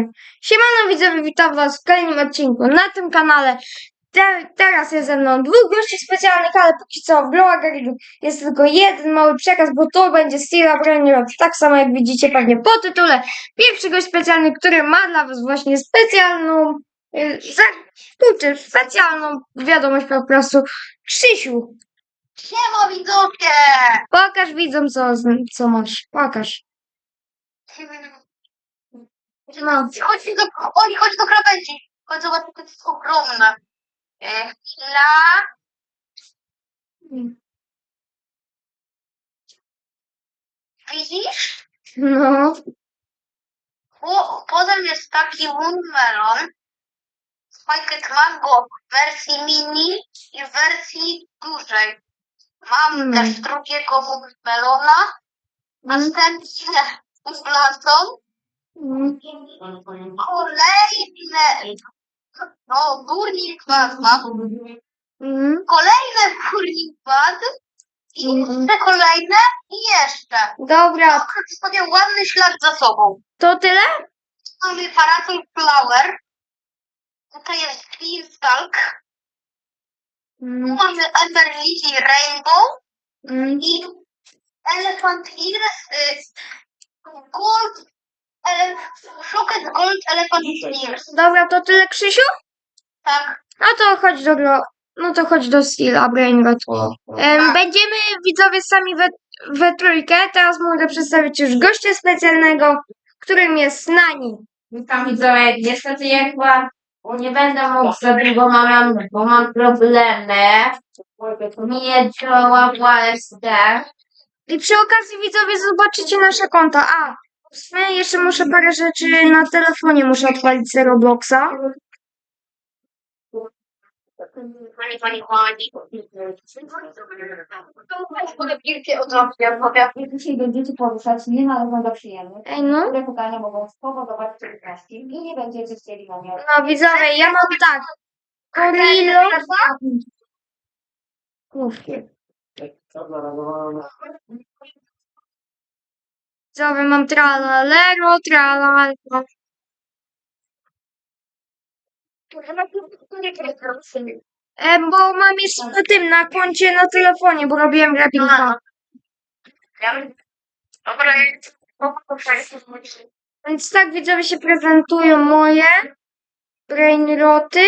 3. Siemano widzowie, witam was w kolejnym odcinku na tym kanale. Te, teraz jest ze mną dwóch gości specjalnych, ale póki co w Garidu jest tylko jeden mały przekaz, bo to będzie Steel Brainrod, tak samo jak widzicie pewnie po tytule. Pierwszy gość specjalny, który ma dla was właśnie specjalną, yy, kurczę, specjalną wiadomość po prostu. Krzysiu, Siema widzowie! pokaż widzom co, co masz, pokaż. No. Chodź do, oj, chodź do krawędzi. Chodź zobacz, to jest ogromne. E, Chwila. Widzisz? No, Po, potem jest taki Moonmelon. Spiked Mango w wersji mini i w wersji dużej. Mam Mm. też drugiego Moonmelona. Następnie Uglason. Kolejne. No, górnik pad mam. Mm. Kolejne górnik pad. I Mhm. jeszcze kolejne. I jeszcze. Dobra, Sobie ładny ślad za sobą. to tyle? Mamy Parasol Flower. Tutaj jest. Tu Mm. mamy Ember Lily Rainbow. Mm. I Elephant Ears. Y, gold. Ele, Shocket Gold Elephant. Dobra, to tyle Krzysiu? Tak. No to chodź do gro... No to chodź do Steela Brainrot. Em, będziemy widzowie sami we, we trójkę. Teraz mogę przedstawić już gościa specjalnego, którym jest Nani. Witam widzowie, niestety ja chyba nie będę mógł za długo, mam, bo mam problemy. Nie działa właśnie. I przy okazji widzowie zobaczycie nasze konta. A, w sumie jeszcze muszę parę rzeczy na telefonie muszę odpalić z Robloxa. Pani, pani, pani. Mogę piłkę odrobić, ja Jak dzisiaj będziecie poruszać nienależą do przyjemnych, Ej no. które pukania mogą spowodować trudności i nie będziecie chcieli na nie No widzowie, ja mam tak. Gorillo. Kurde. Widzowie, mam tralalero, tralala. E, bo mam jeszcze na tym, na koncie, na telefonie, bo robiłem grabinka. Dobra, Więc tak widzowie się prezentują moje brainroty.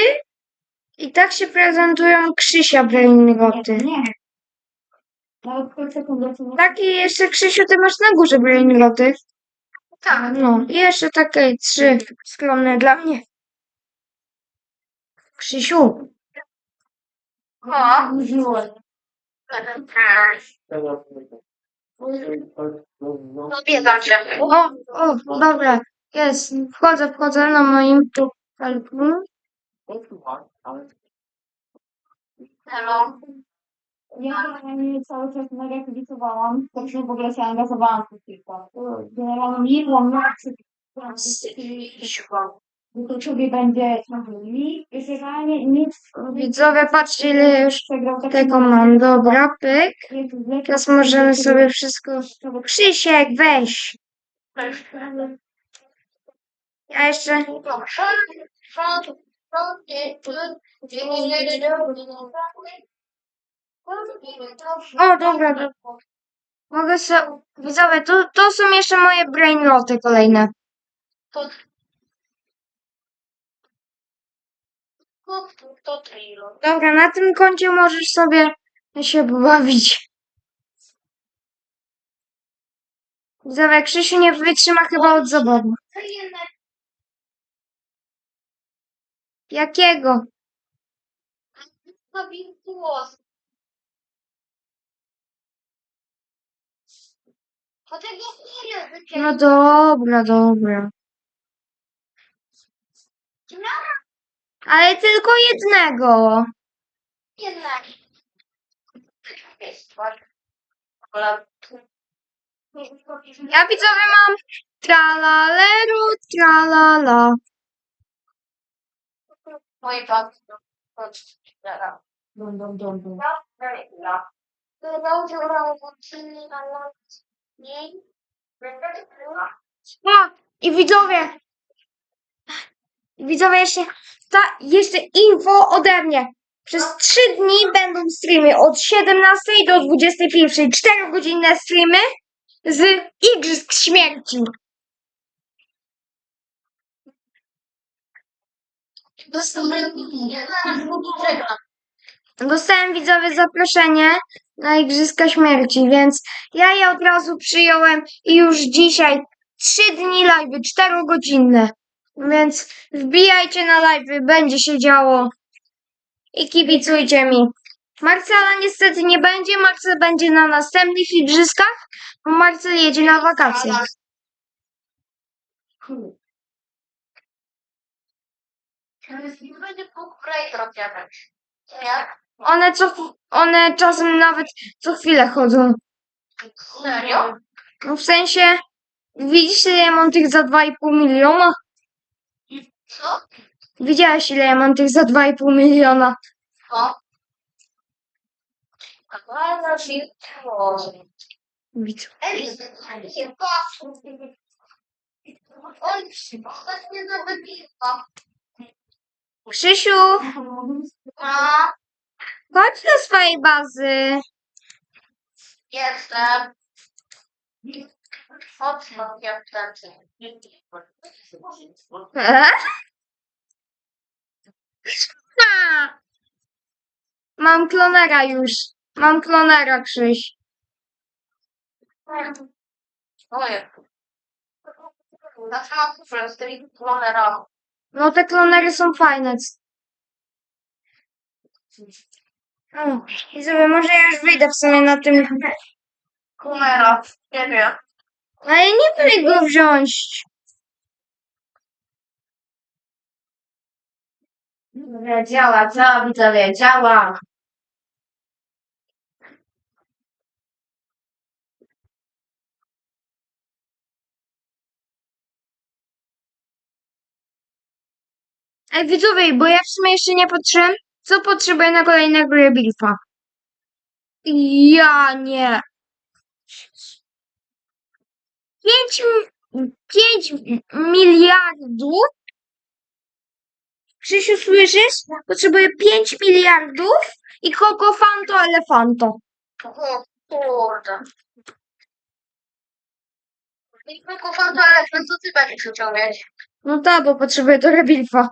I tak się prezentują Krzysia brainroty. Nie. Nawet w sekundę co nie Taki jeszcze Krzysiu, ty masz na górze brainroty. tak. No, i jeszcze takie trzy skromne dla mnie. Krzysiu, O, no wiedzą cię. o, o, dobra, jest, wchodzę, wchodzę na moim kalku. Hello. Ja generalnie cały czas mega kibicowałam, to już w ogóle się angażowałam w tych kilka. Generalnie nie bo to sobie będzie ciągnęli. Już generalnie nic Widzowie, patrzcie ile już tak tego mam. Dobra, pyk. Teraz możemy sobie wszystko... Krzysiek, weź. Ja jeszcze... O, dobra, dobra. Mogę sobie... Widzowie, to, to są jeszcze moje brainroty kolejne. Dobra, na tym koncie możesz sobie się bawić. Widzowie, Krzysiu nie wytrzyma chyba od zabawy. Jakiego? Zabij głos. Tego nie No dobra, dobra. Ale tylko jednego. Jednak. Ja widzowie mam tralaleru, tralala. Moje patrz. Dum, dum, dum, dum. O, i widzowie, Widzowie, jeszcze, ta, jeszcze info ode mnie. Przez 3 dni będą streamy od 17 do 21. 4-godzinne streamy z Igrzysk Śmierci. Dostałem żegna. Dostałem widzowie zaproszenie na Igrzyska Śmierci, więc ja je od razu przyjąłem i już dzisiaj 3 dni live, 4-godzinne. Więc wbijajcie na live, będzie się działo i kibicujcie mi. Marcela niestety nie będzie, Marcel będzie na następnych igrzyskach, bo Marcel jedzie na wakacje. Będzie Bóg odjadać. Nie? One, co, one czasem nawet co chwilę chodzą. Serio? No w sensie, widzisz ile ja mam tych za 2,5 miliona? Co? Widziałeś ile ja mam tych za 2,5 miliona? Co? Ale to Widzę. Krzysiu, A, chodź do swojej bazy. jestem. Mocno jestem. E? Ha! Mam klonera już. Mam klonera, Krzyś. Ojej. Zawsze mam kufrę z tymi klonerami. No te klonery są fajne. O, I sobie może ja już wyjdę w sumie na tym. Klonera. Nie wiem. Ale nie będę go wziąć. Widzowie, działa, działa, widzowie, działa. Ej, widzowie, bo ja w sumie jeszcze nie patrzyłem, co potrzebuję na kolejnego rebilfa. Ja nie. Pięć, pięć miliardów? Krzysiu, słyszysz? Potrzebuję pięć miliardów i Coco Fanto Elefanto. O kurde. I tylko fantalek, no co ty będziesz mieć? No tak, bo potrzebuję do rebilfa.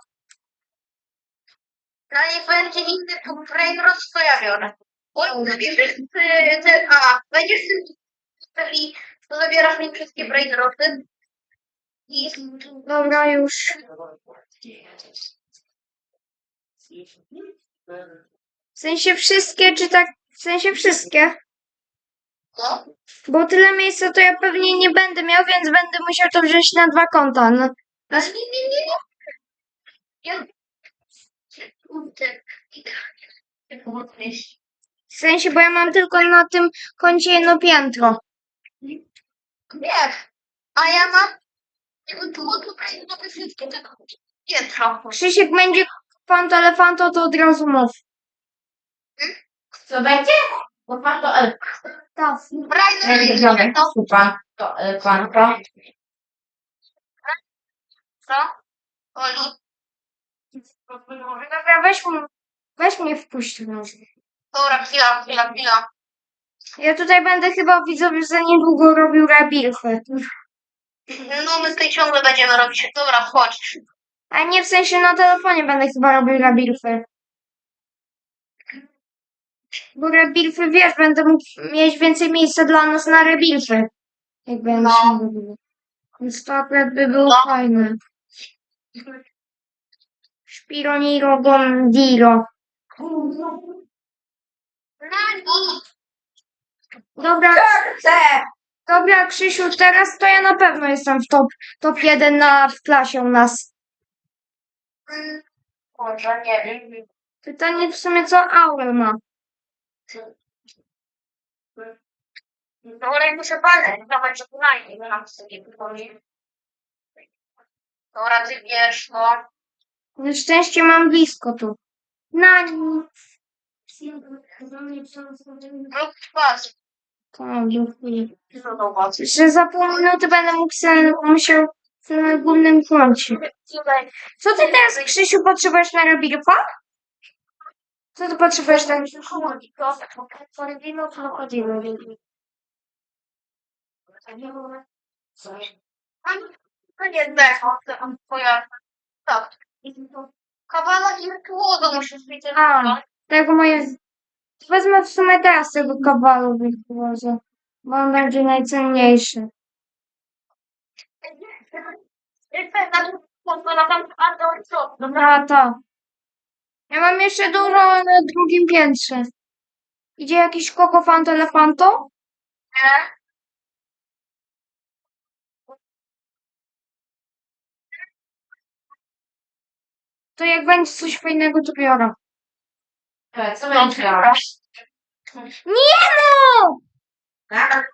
Na nich będzie inny Brainrot, to ja biorę. Oj, zabierzesz ty, ty, a, będziesz tym, czyli to zabierasz mi wszystkie Brainroty. I Dobra, już. W sensie wszystkie, czy tak? W sensie wszystkie. co? Bo tyle miejsca to ja pewnie nie będę miał, więc będę musiał to wziąć na dwa konta. No, nie, nie, nie, nie. Ja... Kurde. I tak. Jak mówisz? W sensie, bo ja mam tylko na tym koncie jedno piętro. Wiesz, a ja mam... Jakby było to Brainroty wszystkie, piętro. Krzysiek będzie elefanto, to od razu mów. Co będzie? Bo pan to elf. Tak. Pan to elfanko. co? Dobra, weź, m- weź mnie wpuść może. Dobra, chwila, chwila, chwila. Ja tutaj będę chyba widzowie za niedługo robił rebilfy. No my tutaj ciągle będziemy robić. Dobra, chodź. A nie w sensie na telefonie będę chyba robił rebilfy. Bo rebilfy, wiesz, będę mógł mieć więcej miejsca dla nas na rebilfy. Jak będę No. się robił. Więc to akurat by było No. fajne. Szpironiro gondiro. Dobra, Chcę! dobra Krzysiu, teraz to ja na pewno jestem w top, top 1 na, w klasie u nas. Może nie wiem. Pytanie w sumie co Aurel ma. Dobra, muszę badać. Dawaj, że najmniej nam sobie powiem. Dobra, ty wiesz, no. Na szczęście mam blisko tu. Na nic. Twarz. To dziękuję. Że za pół minuty będę mógł sobie, musiał na głównym froncie. Co ty teraz, Krzysiu, potrzebujesz na Rebirfa? Co ty potrzebujesz na To nie twoja... Tak. Kawałek i płodu musisz mieć. A. Tego moje... Wezmę w sumie teraz tego kawalu wywożę, bo on będzie najcenniejszy. Dobra, to. Ja mam jeszcze dużo na drugim piętrze. Idzie jakiś Coco Fanto Elefanto? Nie. To jak będzie coś fajnego, to biorę. E, Co będzie miała? Nie no! Tak?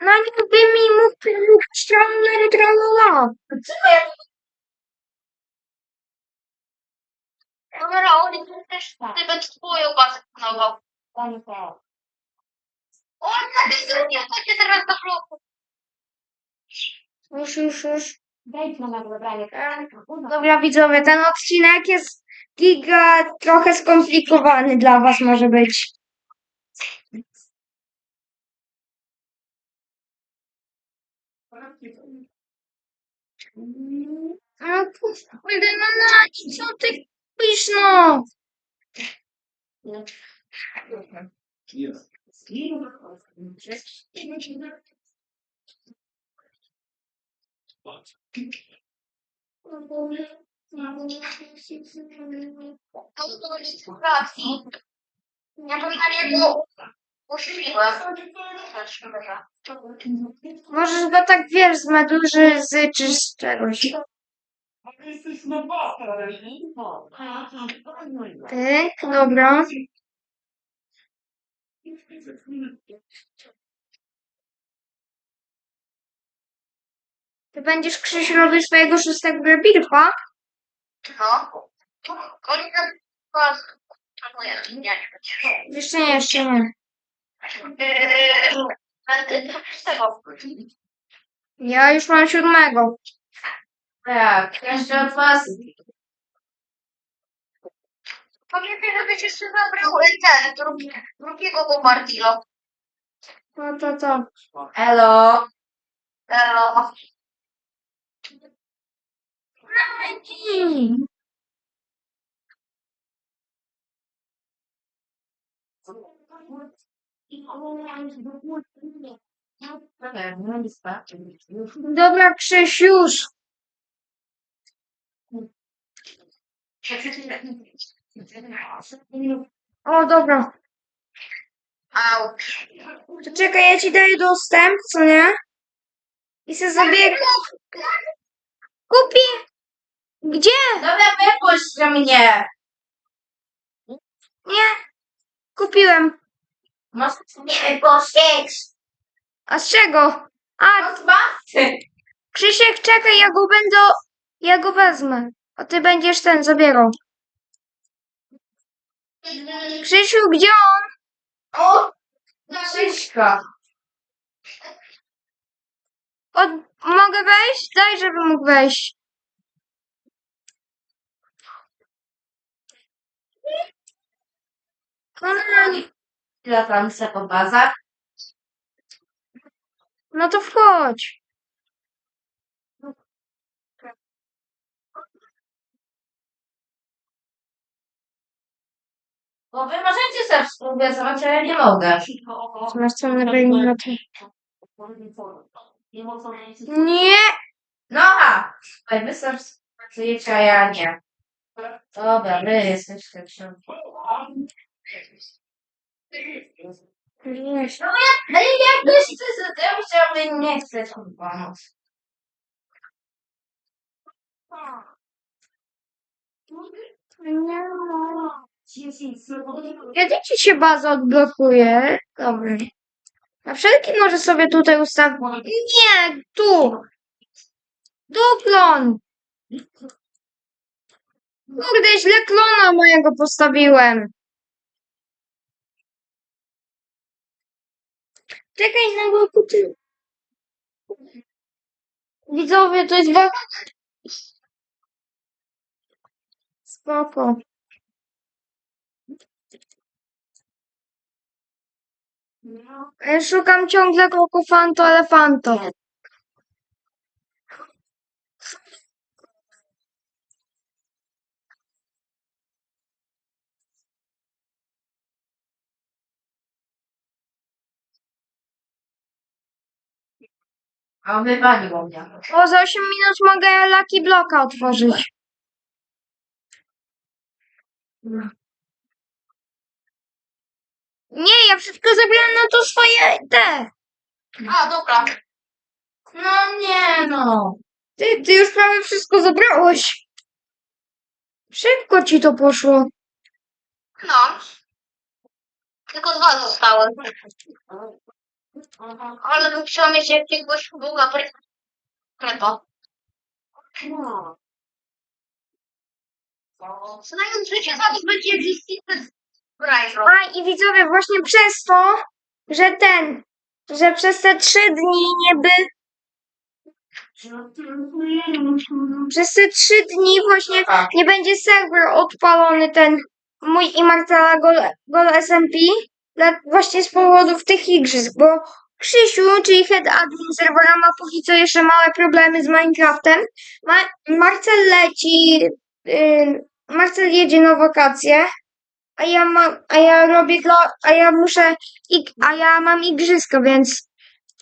No nie by mi mógł ściągnąć tralala. Co ja Dobra, oni też ty będziesz twoją bazę planował. O, na tej stronie, chodźcie teraz do bloku. Już, już, już. Wejdź na wybranie. Dobra widzowie, ten odcinek jest giga trochę skomplikowany dla was może być. No kurde, no Nani, co ty pisz no? To do licytacji. Ja uśpiła. Możesz go tak wiesz, z meduzy zyczysz z czegoś. Tak, dobra. Ty będziesz Krzyś robił swojego szóstego birfa? No. Tam was przecież. Jeszcze nie, jeszcze nie. Eee, Będę z tego. Ja już mam siódmego. Tak, jeszcze od was. Pamiętaj, żebyś jeszcze zabrał ten, drugi, drugiego bombardilo. No to to. Elo. Elo. Dobra, Krzyś, już. O, dobra. To czekaj, ja ci daję dostęp, co nie? I se zabier... Kupi! Gdzie? Dobra, wypuść mnie. Nie. Kupiłem. Może nie wypuścić. A z czego? A, No z basy. Krzysiek, czekaj, ja go będę... Ja go wezmę. A ty będziesz ten zabierał. Krzysiu, gdzie on? O, Krzyśka. Od... Mogę wejść? Daj, żeby mógł wejść. Kochani, Ile tam se po bazach? No to wchodź. Bo wy możecie sobie współpracować, ale nie mogę. Masz co na minuty. Nie! No a, słuchaj, wy sobie współpracujecie, a ja nie. Dobra, wy jesteście książki. Wiesz, Ale jak byś chce, ja myślałam, nie chcesz mi pomóc. Kiedy ci się baza odblokuje? Dobra. Na wszelki może sobie tutaj ustawić. Nie, tu! Tu klon! Kurde, źle klona mojego postawiłem. Czekaj na boku ty. Widzowie, to jest wa... Spoko. Ja szukam ciągle kokofanto, elefanto. A wywaliło mnie. O, za 8 minut mogę Lucky Blocka otworzyć. Nie, ja wszystko zabrałem na to swoje te. A, dobra. No nie no. Ty, ty już prawie wszystko zabrałeś. Szybko ci to poszło. No. Tylko dwa zostały. Ale bym chciała mieć jakiegoś Boga Kreto. Znając życie, zaraz będzie Brainrot. A i widzowie, właśnie przez to, że ten, że przez te trzy dni nie by, przez te trzy dni właśnie A. nie będzie serwer odpalony ten mój i Marcela Gol, Gol SMP, właśnie z powodów tych igrzysk, bo Krzysiu, czyli head admin serwera ma póki co jeszcze małe problemy z Minecraftem. Ma, Marcel leci, yy, Marcel jedzie na wakacje, a ja mam, a ja robię dla, a ja muszę, a ja mam igrzyska, więc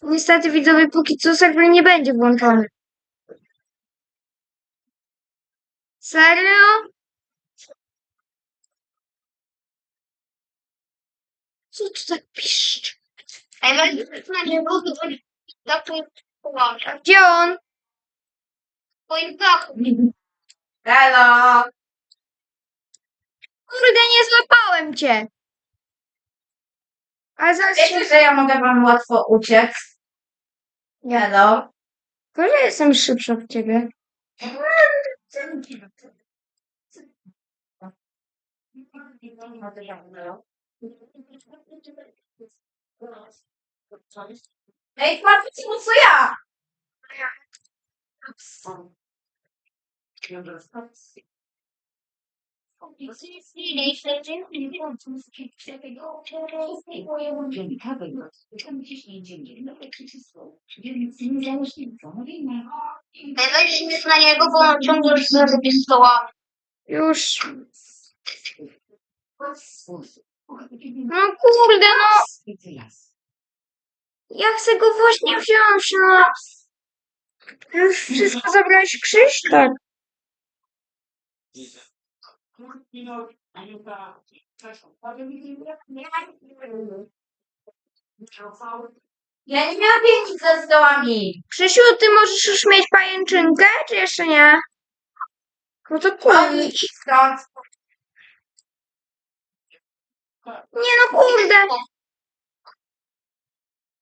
niestety widzowie póki co serwer nie będzie włączony. Serio? Co tu tak piszczy? Ej, weź na niego, to będzie na twoim połączach. Gdzie on? W twoim dachu. Hello. Kurde, nie złapałem cię. Ale zaraz się... Wiecie, że ja mogę wam łatwo uciec? Hello. Tylko, że jestem szybsza od ciebie. Ej, patrzcie, no co ja? Weź na niego, bo on ciągle już stoła. Już. No kurde, no. Ja chcę go właśnie wziąć, no. Już wszystko zabrałeś Krzyś? Tak. Ja nie miałam pieniędzy ze stołami. Krzysiu, ty możesz już mieć pajęczynkę, czy jeszcze nie? No to stąd. Nie no kurde.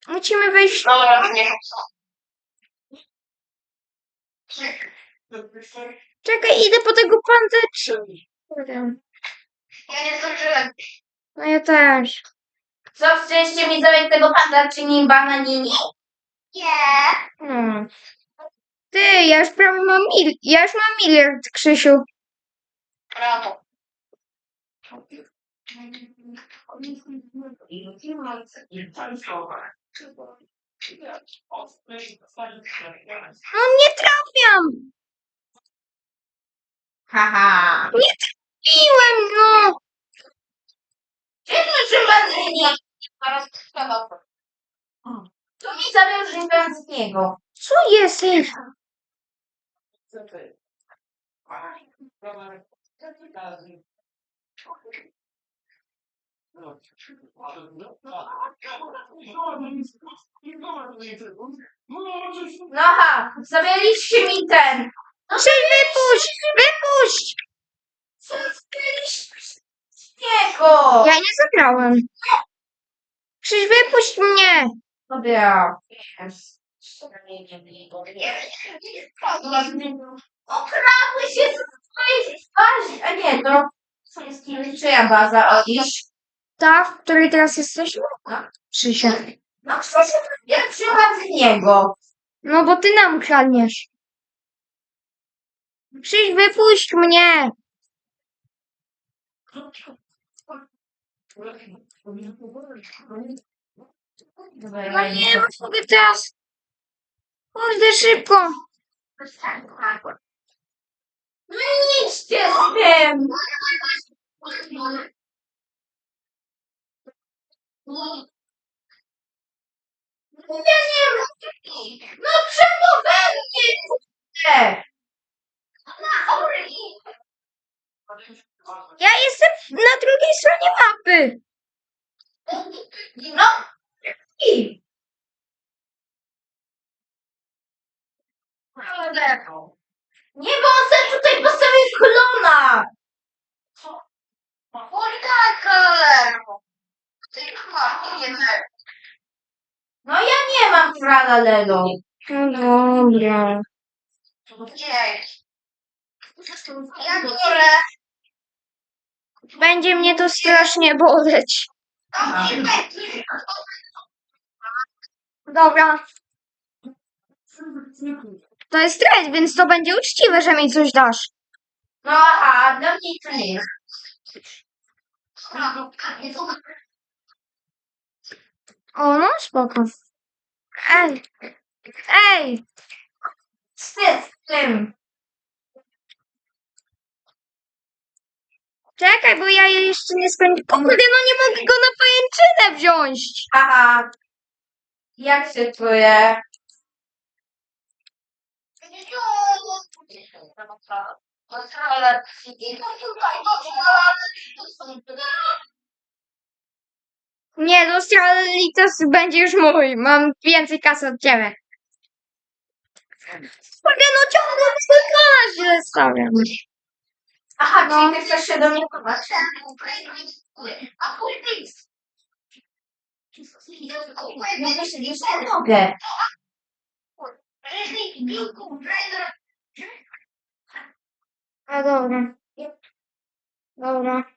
Musimy wejść. Dobra, nie. Czekaj, idę po tego panteczka. Kurde. Ja nie zdążyłem. No ja też. Co chcieliście mi zrobić tego panda, czy nie bananini? Nie. Hmm. Ty, ja już prawie mam mil... Ja już mam miliard, Krzysiu. Brawo. No nie trafiam. Haha. Piłem, no. Czemu szympansini? Zaraz trzeba. To mi zabił szympanskiego. Co jest? Ej, No ha, zabraliście mi ten. Krzyś, wypuść! Wypuść! Co niego? Ja nie zabrałem. Krzyś, wypuść mnie. Dobra. Okradły się z twojej bazy. A nie, to czyja baza, Olisz? Ta, w której teraz jesteśmy? No. Krzysia. No, Krzysiu, ja przyjechałam z niego. No bo ty nam kradniesz. Przyjdź, wypuść mnie. No nie, mogę teraz. Kurde, szybko. No idźcie z tym! Ja nie wiem! No czemu we mnie kurde? Ja jestem na drugiej stronie mapy. No i... Nie, bo on sobie tutaj postawił klona! ale... Ty masz, nie wiem. No ja nie mam paralelu. No dobra. Gdzie? Ja biorę. Będzie mnie to strasznie boleć. Dobra. To jest trend, więc to będzie uczciwe, że mi coś dasz. No aha, dla mnie to nie jest. O, no spoko. Ej. Ej. Wstyd z tym. Czekaj, bo ja je jeszcze nie skończę. Kurde, no nie mogę go na pajęczynę wziąć. Aha. Jak się czuję? Ale Nie, no będzie już mój. Mam więcej kasy od ciebie. Kurde, no ciągle wyskakana źle stawiam. Aha, No. czyli ty chcesz się do mnie chować? A później No się nie mogę. A dobra. Dobra.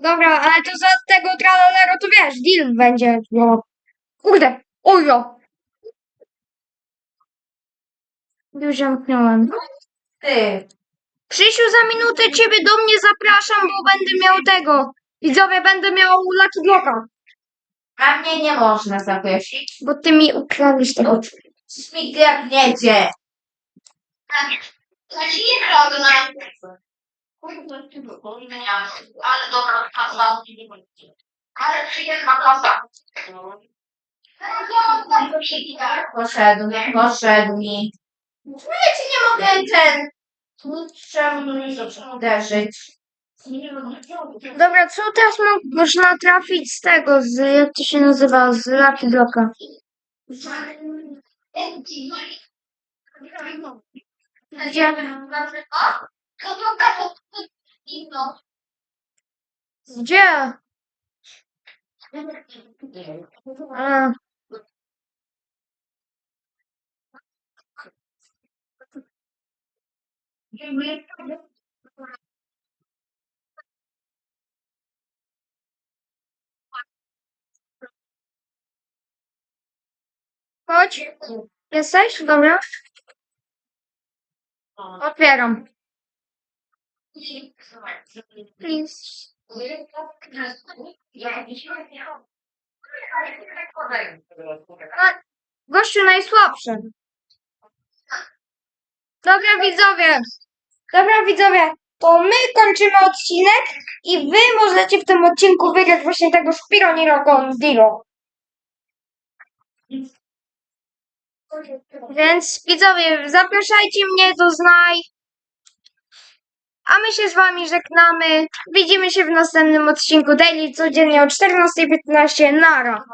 Dobra, ale to za tego tralalero to wiesz, deal będzie. No. Kurde, ujo. Już zamknąłem. Ty. Krzysiu, za minutę ciebie do mnie zapraszam, bo będę miał tego. Widzowie, będę miał Lucky Blocka. A mnie nie można zaprosić. Bo ty mi ukradłeś tego. Śmig jak wiedzie. Ja ci nie kradnę. Ale dobra kasa. Ale przyjemna kasa. Poszedł, poszedł mi. No ja ci nie mogę ten... Czemu uderzyć? Dobra, co teraz mo- można trafić z tego, z, jak to się nazywa, z Lucky Blocka? Gdzie? Gdzie? A, chodź. Jesteś? Dobra. Otwieram. Gościu najsłabszy. Dobra widzowie. Dobra widzowie. To my kończymy odcinek i wy możecie w tym odcinku wygrać właśnie tego Spironiro Gondilo. Więc widzowie, zapraszajcie mnie do Znaj. A my się z wami żegnamy. Widzimy się w następnym odcinku Daily codziennie o 14.15. Nara.